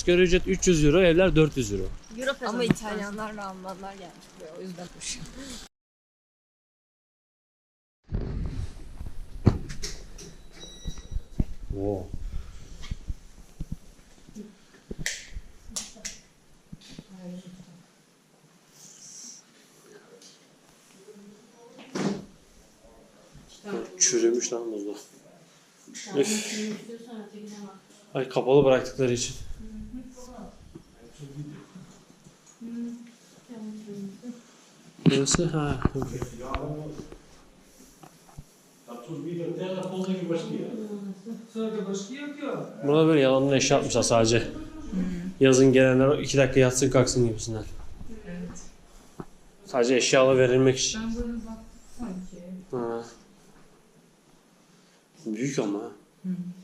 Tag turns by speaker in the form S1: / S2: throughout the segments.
S1: asgari ücret 300 euro, evler 400 euro.
S2: Euro
S3: Ama İtalyanlar ve Almanlar gelmiş buraya o yüzden hoş.
S1: Wow. Çürümüş lan buzlu. Üf. Ay kapalı bıraktıkları için. Burası ha. Burada böyle yalandan eşya yapmışlar sadece. Yazın gelenler iki dakika yatsın kalksın gibisinden. Sadece eşyalı verilmek için.
S4: Ben böyle baktım sanki.
S1: Ha. Büyük ama. ha.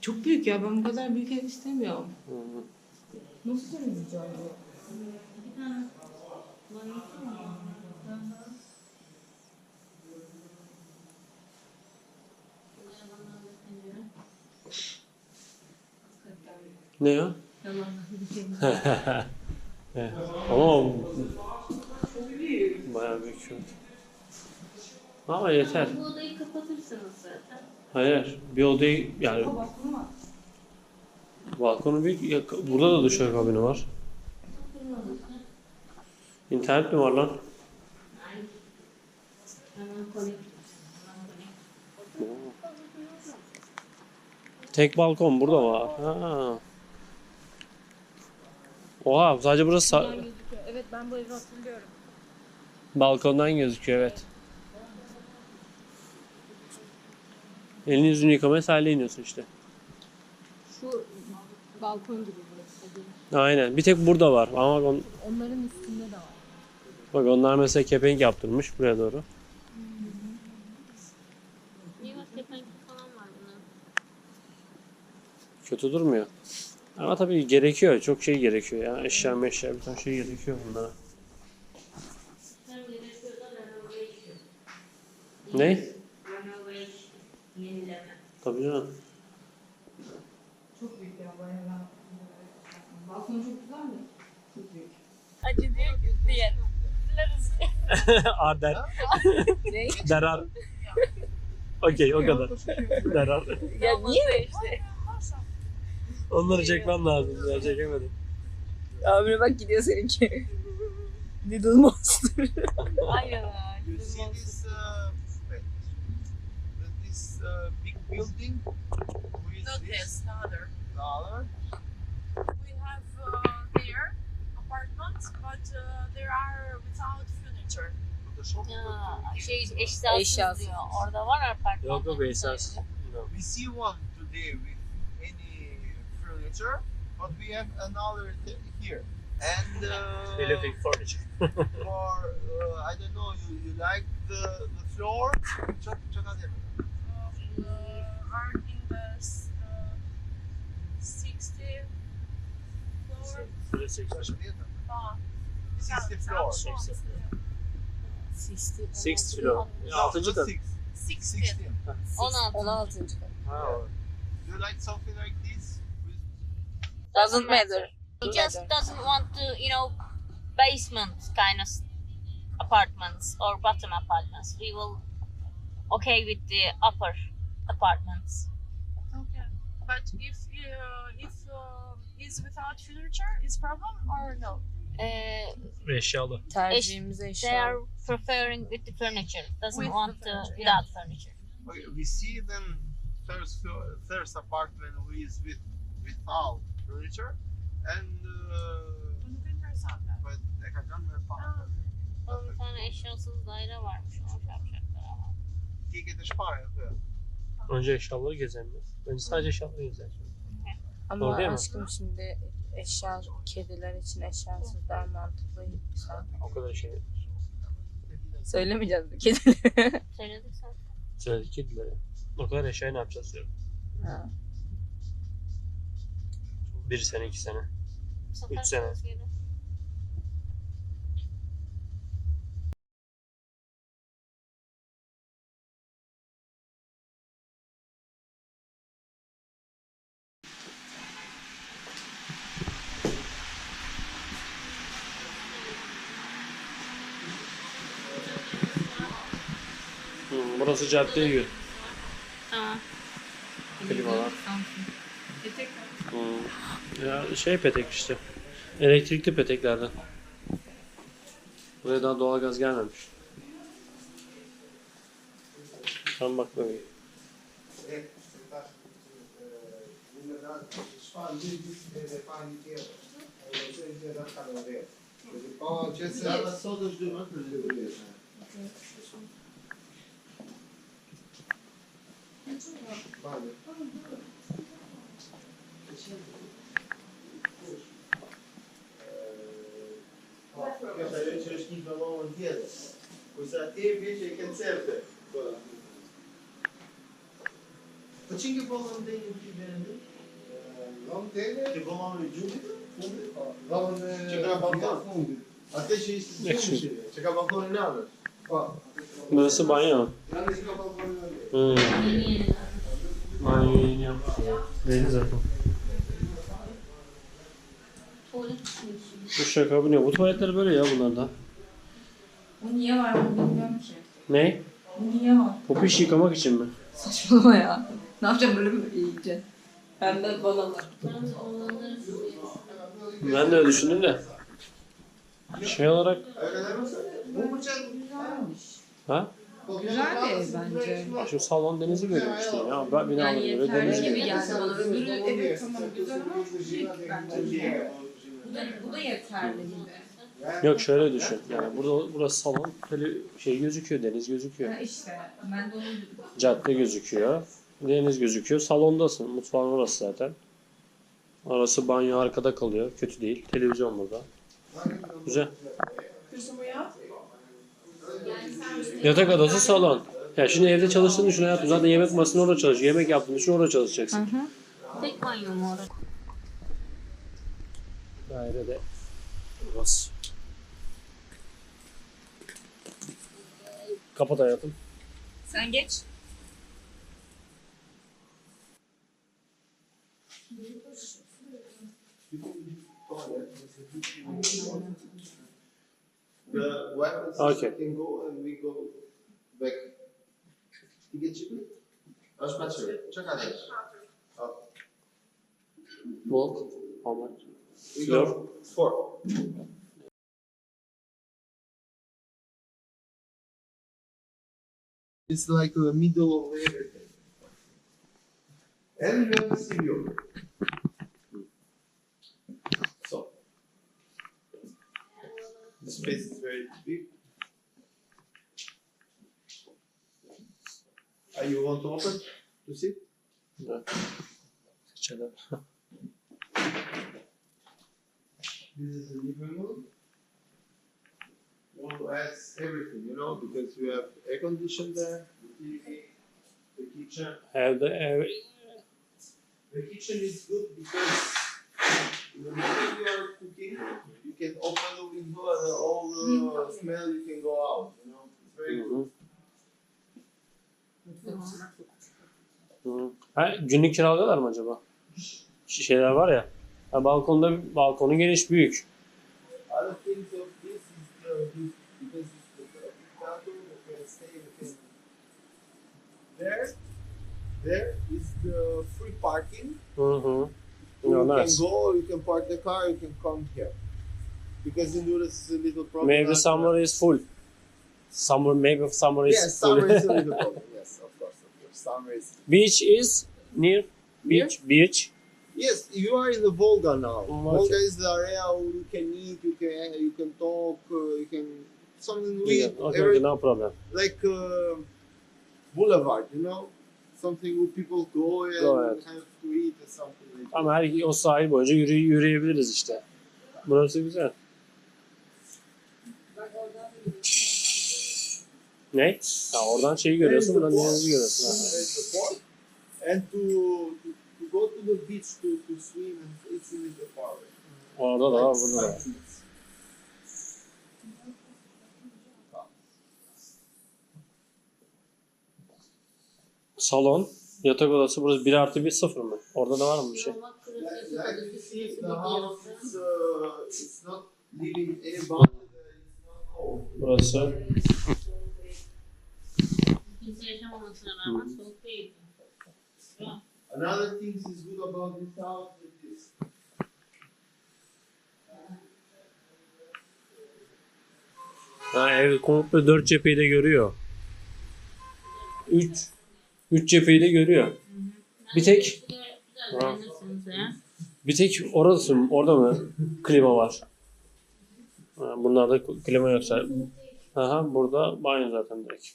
S4: Çok büyük ya ben bu kadar büyük ev istemiyorum. Nasıl süreceğim bu?
S1: Ne ya? evet. Ama bayağı büyük şu. Ama yeter.
S2: Bu odayı kapatırsınız zaten.
S1: Hayır. Bir odayı yani balkonu büyük. Ya, Burada da duşa kabini var. İnternet mi var lan? Tek balkon burada var. Ha. Oha sadece burası sa-
S3: Evet ben bu evi hatırlıyorum.
S1: balkondan gözüküyor evet. Elini yüzünü yıkamaya sahile iniyorsun işte.
S3: Şu balkon gibi burası.
S1: Aynen. Bir tek burada var ama on-
S3: Onların üstünde de var.
S1: bak onlar mesela kepenk yaptırmış buraya doğru.
S2: Niye bak kepenk falan var bunun.
S1: Kötü durmuyor. Ama tabii gerekiyor. Çok şey gerekiyor ya. Eşya meşya bir ton şey gerekiyor bunlara. Ne? Tabii canım.
S4: Çok büyük ya bayağı. Balkon çok güzel mi? Çok büyük.
S3: Acı diyor ki diğer.
S1: Arder.
S3: Ne?
S1: Derar. Okey o kadar. Derar.
S3: Ya niye işte?
S1: Onları çekmem lazım. Ya çekemedim.
S3: Abine bak gidiyor seninki. Little Monster.
S2: Aynen
S5: You see this, uh, wait, this uh, big building? Who is
S6: Not
S5: this?
S6: this, the other.
S5: The other?
S6: We have uh, there apartments, but uh, there are without furniture.
S5: The shop?
S2: Ya şey eşyasız,
S3: Eşyasız.
S2: diyor. Orada var apartman.
S1: Yok yok esas.
S5: We see one today any furniture, but we have another th- here. And uh,
S1: furniture.
S5: for, uh, I don't know, you, you like the, the floor? Çok çok az yapalım.
S6: Uh, are in the s- uh, 60 floor.
S5: Saçma değil mi?
S6: Uh,
S5: 60 floor.
S1: 6 kilo. Altıncı kat.
S5: Six.
S6: 16.
S5: 16.
S2: 16.
S3: 16. kat.
S1: Ha.
S5: Do you like something like this? With
S3: Doesn't matter.
S2: He just doesn't want to, you know, basement kind of apartments or bottom apartments. We will okay with the upper apartments.
S6: Okay. But if uh, if uh, is without furniture, is problem or no?
S2: Uh,
S1: Eşyalı.
S3: Tercihimiz
S2: they
S3: eşya.
S2: are preferring with the furniture. Doesn't
S6: With
S2: want
S6: the
S2: to
S6: furniture,
S2: without furniture.
S5: Okay, we see then first first apartment who is with without furniture and uh, but ve
S2: bir tane eşyasız daire varmış. Onu şey yapacaklar ama.
S5: De
S1: Önce eşyaları gezelim. Önce sadece eşyaları gezelim. Doğru
S3: Ama
S1: değil mi?
S3: aşkım şimdi eşya, kediler için eşyasız daha mantıklı.
S1: O kadar şey.
S3: Söylemeyeceğiz bu kedileri.
S2: Söyledik sen.
S1: Söyledik kedilere. O kadar eşyayı ne yapacağız diyorum.
S3: Ha.
S1: Bir sene, iki sene. Üç sene.
S2: Hmm,
S1: burası caddeye gir.
S2: Tamam.
S1: Klimalar. Hmm. Ya şey petek işte. Elektrikli peteklerden. Buraya daha doğalgaz gelmemiş. Tam bak böyle.
S5: Vale. Mas isso é bem,
S7: ó.
S1: Hum. Bem, ó. Bem, ó. Şaka bu ne? Bu tuvaletler böyle ya bunlarda.
S4: Bu niye var bunu bilmiyorum ki.
S1: Ne?
S4: Bu niye var?
S1: Popiş yıkamak için mi?
S4: Saçmalama ya. Ne yapacağım böyle mi yiyeceğim? Benden banalar.
S1: Ben de öyle düşündüm de. Şey olarak
S7: Bu bıçak
S1: ha?
S4: Güzel bir ev bence.
S1: Şu salon denizi görüyor işte ya. Ben binalara göre deniz
S4: gibi
S1: görüyor.
S4: geldi bana. Öbürü evet tamam güzel ama şey bence. Bu da, bu da yeterli gibi.
S1: Yok şöyle düşün. Yani burada burası salon. Böyle şey gözüküyor, deniz gözüküyor.
S4: Ha işte ben de onu dedim.
S1: Cadde gözüküyor. Deniz gözüküyor. Salondasın. Mutfağın orası zaten. Arası banyo arkada kalıyor. Kötü değil. Televizyon burada. Güzel. Yatak odası salon. Ya şimdi evde çalıştığını düşün hayatım. Zaten yemek masasında orada çalışıyor. Yemek yaptığını düşün orada çalışacaksın.
S2: Tek banyo mu orası?
S1: Dairede burası. Kapat hayatım.
S4: Sen geç.
S5: The
S1: Okay.
S5: can go and we go back. Ty geçecek mi? Aż patrzę. Czekaj.
S1: Walk. How much?
S5: We go four. It's like the middle of everything. And you have the studio. So, the space is very big. Uh, you want to open to see?
S1: İçeride.
S5: This is the living room. Want to add everything, you know, because we have air condition there, the TV, the kitchen.
S1: Evde ev,
S5: The kitchen is good because whenever you are cooking, you can open the window and all the smell you can go out, you know. It's very good.
S1: hı. Hı. Ha, günlük kiralıyorlar mı acaba? Şu Şeyler var ya. Ha, balkonda balkonu geniş büyük.
S5: There, there is the free parking. You can go, you can park the car, you can come here. Because in Honduras is a little problem.
S1: Maybe summer is full. Summer maybe summer is
S5: Yes,
S1: full.
S5: summer is a little problem. Yes, of course, of course. Summer is.
S1: Beach is near beach beach.
S5: Yes, you are in the Volga now. Volga
S1: okay.
S5: is the area where you can eat, you can you can talk, uh, you can something we
S1: Yeah, okay,
S5: every-
S1: okay, no problem.
S5: like uh, boulevard, you know, something where people go and
S1: Go ahead.
S5: have to eat or something like that.
S1: Ama her o sahil boyunca yürü, yürüyebiliriz işte. Burası güzel. Ne? Ha, oradan şeyi görüyorsun, buradan denizi görüyorsun. Ha.
S5: And to go to the beach to, to swim, and it's little far away.
S1: Orada da var, burada da var. Salon, yatak odası burası 1 artı 1 sıfır mı? Orada da var mı bir şey?
S5: The is uh.
S1: Burası
S2: Kimse yaşamamasına rağmen soğuk değil.
S5: Another thing is good about this house is this.
S1: Ha, ev komple dört cepheyi de görüyor. Üç. Üç cepheyi de görüyor. Bir tek
S2: ya.
S1: bir tek orası mı? Orada mı klima var? Ha, bunlarda klima yoksa. Aha, burada banyo zaten direkt.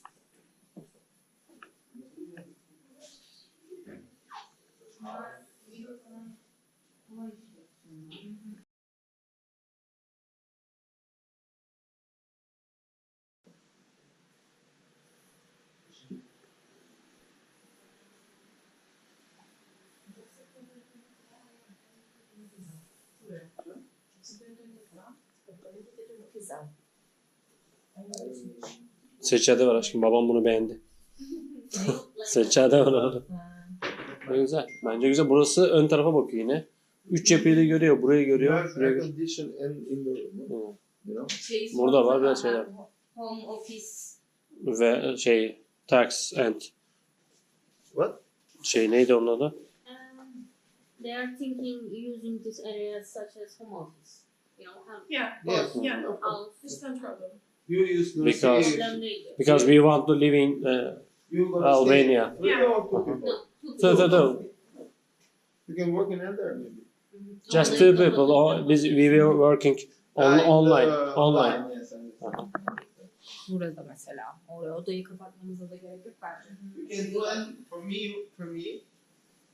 S1: Seçade var aşkım. Babam bunu beğendi. Seçade var orada. Ne güzel. Bence güzel. Burası ön tarafa bakıyor yine. Üç cepheyi de görüyor. Burayı görüyor. Şurayı görüyor.
S2: Şey
S1: Burada var biraz şeyler.
S2: Home office.
S1: Ve şey tax and
S5: What?
S1: şey neydi onun adı?
S2: Um, they are thinking using this area such as home office. You know, have
S6: Yeah,
S5: Yes.
S6: yeah, no problem.
S2: house.
S6: It's no problem.
S5: You use the
S1: Because-
S5: same-
S2: Problem değil.
S1: Because we want to live in uh,
S5: You gonna
S1: Albania.
S5: Stay. Three or two people.
S2: No,
S1: So, so, so,
S5: You can work in there maybe.
S1: just two people. Or biz, we were working on,
S5: Ah,
S1: online.
S5: the
S1: Online.
S5: line, yes, I understand.
S3: Burada mesela. Oraya odayı kapatmamıza da gerek yok bence.
S5: You can do and for me for me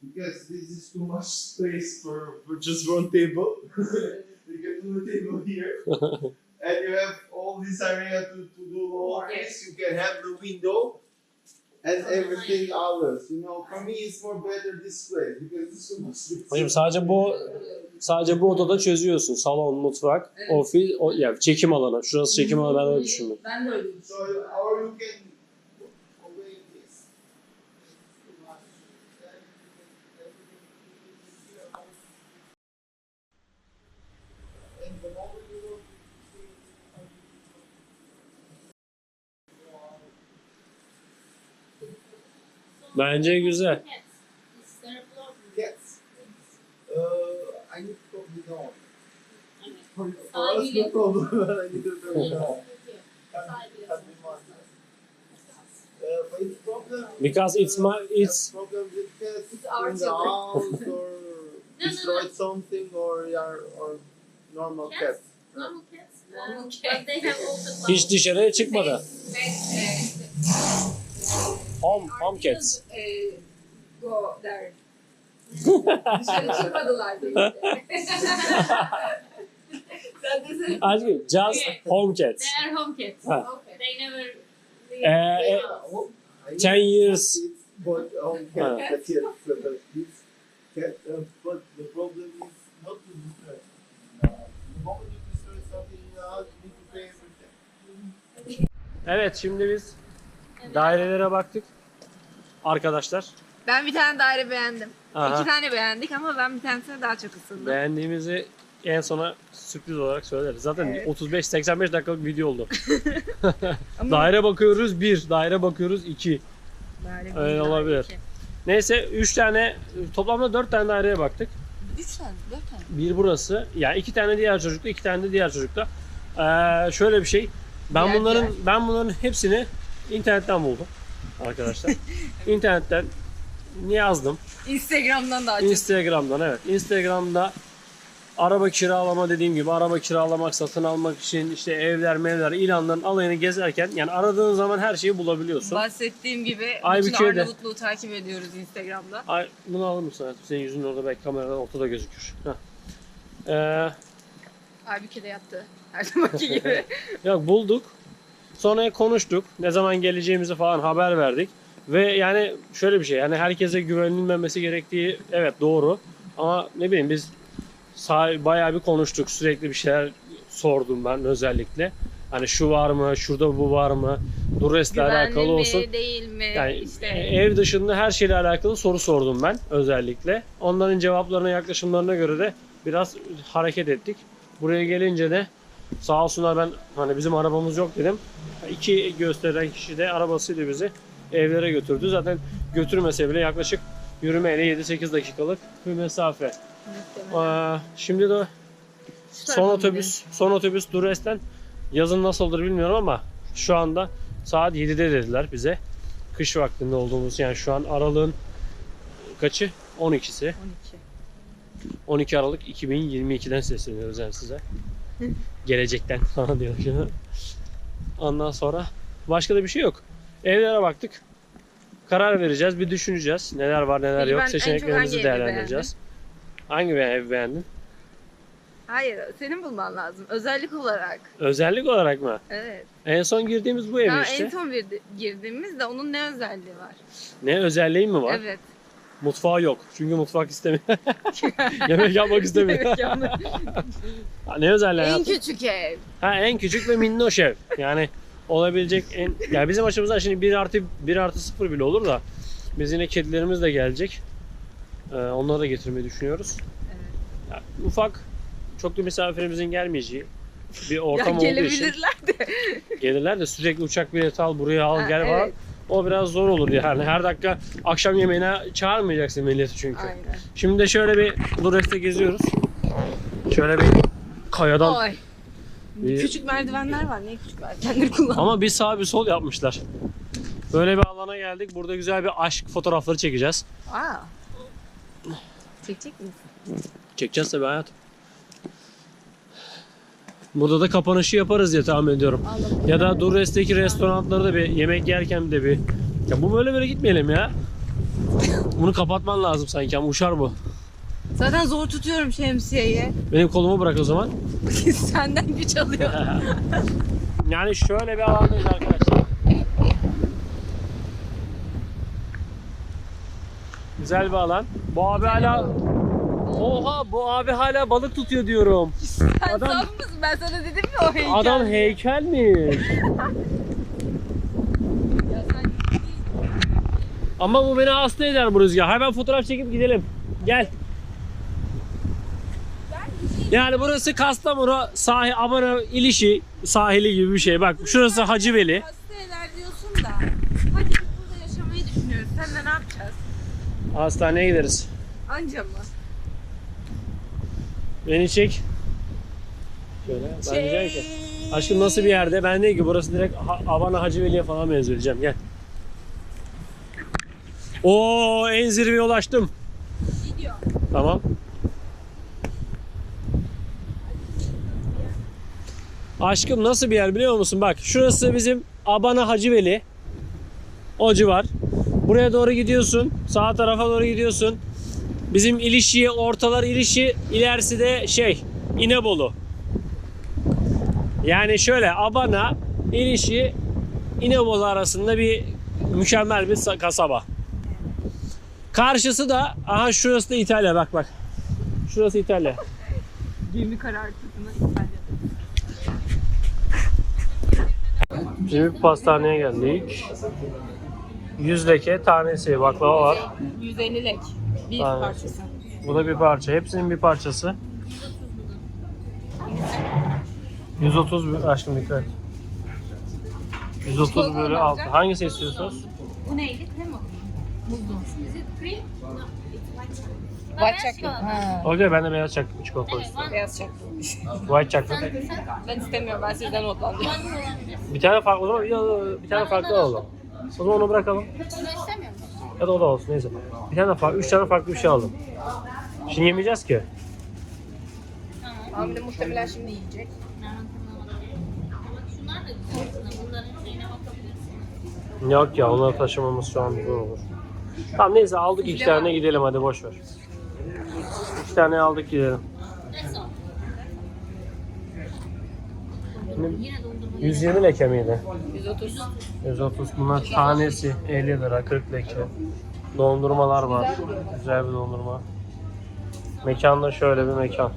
S5: because this is too much space for, for just one table. you can do the table here. and you have all this area to, to do office. You can have the window and everything others. You know, for me it's more better this way because it's too much.
S1: Hocam sadece bu sadece bu odada çözüyorsun. Salon, mutfak, ofis, o, ya çekim alanı. Şurası çekim alanı ben öyle düşündüm.
S3: Ben de öyle
S5: So or you can away this. It's too much. Then you can everything here. And the moment you go
S1: Bence güzel.
S5: Cats, uh, I need probably. For, for us, no problem. I need to know.
S1: Because it's my it's
S5: problem with cats in the house or destroyed something or are or normal
S2: Cats?
S5: cats.
S2: Normal cats? Have also
S1: hiç dışarıya çıkmadı. Home, home cats.
S3: go there. Dışarı çıkmadılar birlikte. Sen desene.
S1: Aşkım, just home cats.
S2: They are home cats.
S1: Ha.
S3: Okay.
S2: They never leave
S1: Eh,
S2: the house.
S5: I
S1: 10 years.
S5: But home cat, but yes, uh, but this cat, uh, but the problem is not to destroy. Uh, the moment you destroy something in the house, you need to pay everything.
S1: Evet şimdi biz dairelere baktık. Arkadaşlar.
S3: Ben bir tane daire beğendim.
S1: Aha.
S3: İki tane beğendik ama ben bir tanesine daha çok ısındım.
S1: Beğendiğimizi en sona sürpriz olarak söyleriz. Zaten
S3: Evet.
S1: 35-85 dakikalık video oldu. Daire bakıyoruz 1, daire bakıyoruz 2.
S3: daire
S1: Öyle olabilir.
S3: iki.
S1: Neyse 3 tane toplamda 4 tane daireye baktık.
S3: Üç tane, dört tane.
S1: Bir burası. Yani iki tane diğer çocukta, iki tane de diğer çocukta. Ee, şöyle bir şey. Ben
S3: Diğer,
S1: bunların
S3: diğer.
S1: ben bunların hepsini internetten buldum arkadaşlar. İnternetten yazdım.
S3: Instagram'dan daha çok.
S1: Instagram'dan evet. Instagram'da araba kiralama dediğim gibi araba kiralamak, satın almak için işte evler, mevler, ilanların alayını gezerken yani aradığın zaman her şeyi bulabiliyorsun.
S3: Bahsettiğim gibi bütün
S1: de.
S3: Arnavutluğu takip ediyoruz Instagram'da.
S1: Ay, bunu alır mısın? hayatım? Senin yüzün orada belki kameradan ortada gözükür. Heh. Ee,
S3: Aybüke de yattı. Her zamanki gibi.
S1: Yok bulduk. Sonra konuştuk. Ne zaman geleceğimizi falan haber verdik. Ve yani şöyle bir şey. Yani herkese güvenilmemesi gerektiği evet doğru. Ama ne bileyim biz bayağı bir konuştuk. Sürekli bir şeyler sordum ben özellikle. Hani şu var mı, şurada bu var mı, Dures'le alakalı
S3: mi,
S1: olsun.
S3: değil mi?
S1: Yani
S3: işte
S1: e, ev dışında her şeyle alakalı soru sordum ben özellikle. Onların cevaplarına, yaklaşımlarına göre de biraz hareket ettik. Buraya gelince de sağ olsunlar ben hani bizim arabamız yok dedim. İki gösteren kişi de arabasıyla bizi evlere götürdü. Zaten götürmese bile yaklaşık yürümeyle 7-8 dakikalık bir mesafe. Aa, şimdi de son otobüs, son otobüs Dures'ten yazın nasıl olur bilmiyorum ama şu anda saat 7'de dediler bize. Kış vaktinde olduğumuz yani şu an aralığın kaçı? 12'si.
S3: 12.
S1: 12 Aralık 2022'den sesleniyoruz yani size. Gelecekten falan diyor. Ondan sonra başka da bir şey yok. Evlere baktık. Karar vereceğiz, bir düşüneceğiz. Neler var, neler
S3: Peki
S1: yok.
S3: ben en çok
S1: Seçeneklerimizi
S3: hangi evi
S1: değerlendireceğiz. Hangi bir ev beğendin?
S3: Hayır, senin bulman lazım. Özellik olarak.
S1: Özellik olarak mı?
S3: Evet.
S1: En son girdiğimiz bu ev
S3: Daha
S1: işte.
S3: en son bir girdiğimizde onun ne özelliği var?
S1: Ne özelliği mi var?
S3: Evet.
S1: Mutfağı yok. Çünkü mutfak istemiyor. Yemek yapmak istemiyor.
S3: Evet.
S1: Ha, ne özelliği
S3: en
S1: hayatım?
S3: küçük ev.
S1: Ha en küçük ve minnoş ev. Yani olabilecek en... Ya bizim açımızdan şimdi 1 artı 1 artı 0 bile olur da biz yine kedilerimiz de gelecek. Ee, onları da getirmeyi düşünüyoruz. Ya, ufak, çok da misafirimizin gelmeyeceği bir ortam
S3: ya
S1: olduğu için
S3: gelebilirler de.
S1: gelirler de sürekli uçak bileti al buraya al
S3: Ha,
S1: gel falan. O biraz zor olur yani. Her dakika akşam yemeğine çağırmayacaksın milleti çünkü.
S3: Aynen.
S1: Şimdi de şöyle bir Dures'te geziyoruz. Şöyle bir kayadan
S3: Ay.
S1: Bir-
S3: Küçük merdivenler var. Niye küçük merdivenleri kullan?
S1: Ama bir sağ bir sol yapmışlar. Böyle bir alana geldik. Burada güzel bir aşk fotoğrafları çekeceğiz.
S3: Aa. Çekecek misin?
S1: Çekeceğiz tabii hayatım. Burada da kapanışı yaparız diye tahmin ediyorum. Ya da Durres'teki restoranları da bir yemek yerken de bir... Ya bu böyle böyle gitmeyelim ya. Bunu kapatman lazım sanki ama uçar bu.
S3: Zaten zor tutuyorum şemsiyeyi.
S1: Benim kolumu bırak o zaman.
S3: Senden güç alıyor.
S1: Yani şöyle bir alandayız arkadaşlar. Güzel bir alan. Bu abi hala... Oha bu abi hala balık tutuyor diyorum.
S3: Sen
S1: Adam-
S3: saf mısın? Ben sana dedim ya o heykel.
S1: Adam heykelmiş.
S3: Ya sen
S1: Ama bu beni hasta eder bu rüzgar. Hemen fotoğraf çekip gidelim. Gel. Yani burası Kastamonu sahil, Abana ilişi sahili gibi bir şey. Bak şurası Hacıveli.
S3: hasta eder diyorsun da. Hadi biz burada yaşamayı düşünüyoruz. Sen de ne yapacağız?
S1: Hastaneye gideriz.
S3: Anca mı?
S1: Beni çek. Şöyle. Ben diyeceğim ki. Aşkım nasıl bir yerde? Ben değil ki burası direkt Ha- Abana Hacıveli'ye falan benziyor diyeceğim. Gel. Oo en zirveye ulaştım.
S3: Gidiyor.
S1: Tamam. Aşkım nasıl bir yer biliyor musun? Bak şurası bizim Abana Hacıveli. O civar. Buraya doğru gidiyorsun. Sağ tarafa doğru gidiyorsun. Bizim ilişiye ortalar ilişi ilerisi de şey İnebolu. Yani şöyle Abana ilişi İnebolu arasında bir mükemmel bir sa- kasaba. Karşısı da aha şurası da İtalya bak bak. Şurası İtalya.
S3: Gemi karartısına İtalya'da.
S1: Şimdi bir pastaneye geldik. 100 leke tanesi baklava var.
S3: 150 lek. Bir
S1: Aynen.
S3: parçası.
S1: Bu da bir parça. Hepsinin bir parçası. 130 bir aşkım dikkat. 130
S3: Çikolata
S1: bölü
S3: mı
S1: 6.
S3: alacak?
S1: Hangisi istiyorsunuz?
S2: Bu neydi? Krem mi?
S3: White chocolate. Ha.
S1: Okey ben de beyaz çak- çikolata istiyorum.
S3: Beyaz chocolate.
S1: White chocolate.
S3: Ben istemiyorum. Ben sizden otlandım.
S1: Bir tane farklı o zaman ya, bir tane farklı alalım. O zaman onu bırakalım.
S2: Bunu istemiyor musun?
S1: Ya da o da olsun neyse. Bir tane farklı, üç tane farklı bir şey aldım. Şimdi yemeyeceğiz ki.
S3: Hamile muhtemelen şimdi yiyecek.
S2: Şunlar da güzel. Bunların şeyine bakabilirsin.
S1: Yok ya onları taşımamız şu an zor olur. Tamam neyse aldık iki tane gidelim hadi boş ver. İki tane aldık gidelim.
S2: Yine.
S1: 120 leke miydi?
S3: 130.
S1: 130 bunlar tanesi 50 lira 40 leke. Dondurmalar var. Güzel bir dondurma. Mekanda şöyle bir mekan.